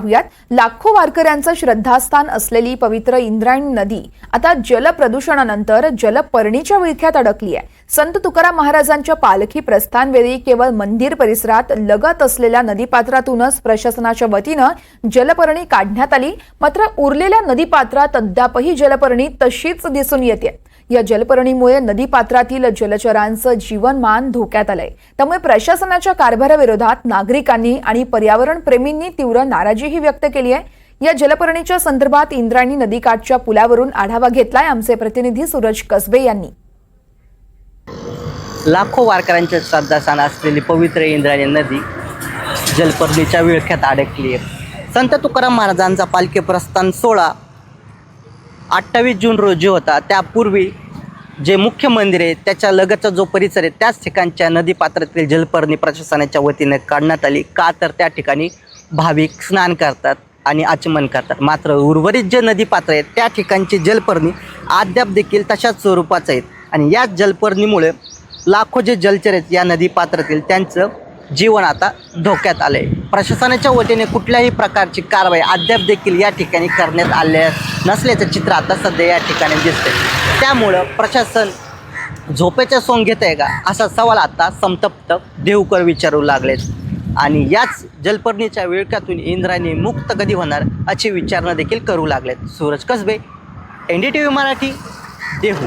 पाहुयात. लाखो वारकऱ्यांचं श्रद्धास्थान असलेली पवित्र इंद्रायणी नदी आता जलप्रदूषणानंतर जलपर्णीच्या विळख्यात अडकली आहे. संत तुकाराम महाराजांच्या पालखी प्रस्थानवेळी केवळ मंदिर परिसरात लगत असलेल्या नदीपात्रातूनच प्रशासनाच्या वतीनं जलपर्णी काढण्यात आली. मात्र उरलेल्या नदीपात्रात अद्यापही जलपर्णी तशीच दिसून येते. या जलपर्णीमुळे नदीपात्रातील जलचरांचं जीवनमान धोक्यात आलंय. त्यामुळे प्रशासनाच्या कारभाराविरोधात नागरिकांनी आणि पर्यावरण प्रेमींनी तीव्र नाराजीही व्यक्त केली आहे. या जलपर्णीच्या संदर्भात इंद्रायणी नदीकाठच्या पुलावरून आढावा घेतलाय आमचे प्रतिनिधी सूरज कसबे यांनी. लाखो वारकऱ्यांच्या श्रद्धास्थान असलेली पवित्र इंद्रायणी नदी जलपर्णीच्या विळख्यात अडकली आहे. संत तुकाराम महाराजांचा पालखी प्रस्थान सोळा अठ्ठावीस जून रोजी होता. त्यापूर्वी जे मुख्य मंदिर आहे त्याच्या लगतचा जो परिसर आहे त्याच ठिकाणच्या नदीपात्रातील जलपर्णी प्रशासनाच्या वतीने काढण्यात आली. का तर त्या ठिकाणी भाविक स्नान करतात आणि आचमन करतात. मात्र उर्वरित जे नदीपात्र आहेत त्या ठिकाणची जलपर्णी अद्याप देखील तशाच स्वरूपाचं आहेत. आणि याच जलपर्णीमुळे लाखो जे जलचर आहेत या नदीपात्रातील त्यांचं जीवन आता धोक्यात आलं आहे प्रशासनाच्या वतीने कुठल्याही प्रकारची कारवाई अद्याप देखील या ठिकाणी करण्यात आल्या नसल्याचं चित्र आता सध्या या ठिकाणी दिसते त्यामुळं प्रशासन झोपेच्या सोंग घेत आहे का? असा सवाल आता संतप्त देवकर विचारू लागलेत. आणि याच जलपर्णीच्या विळख्यातून इंद्रायणी मुक्त कधी होणार अशी विचारणा देखील करू लागलेत. Suraj Kasbe N D T V Marathi Dehu.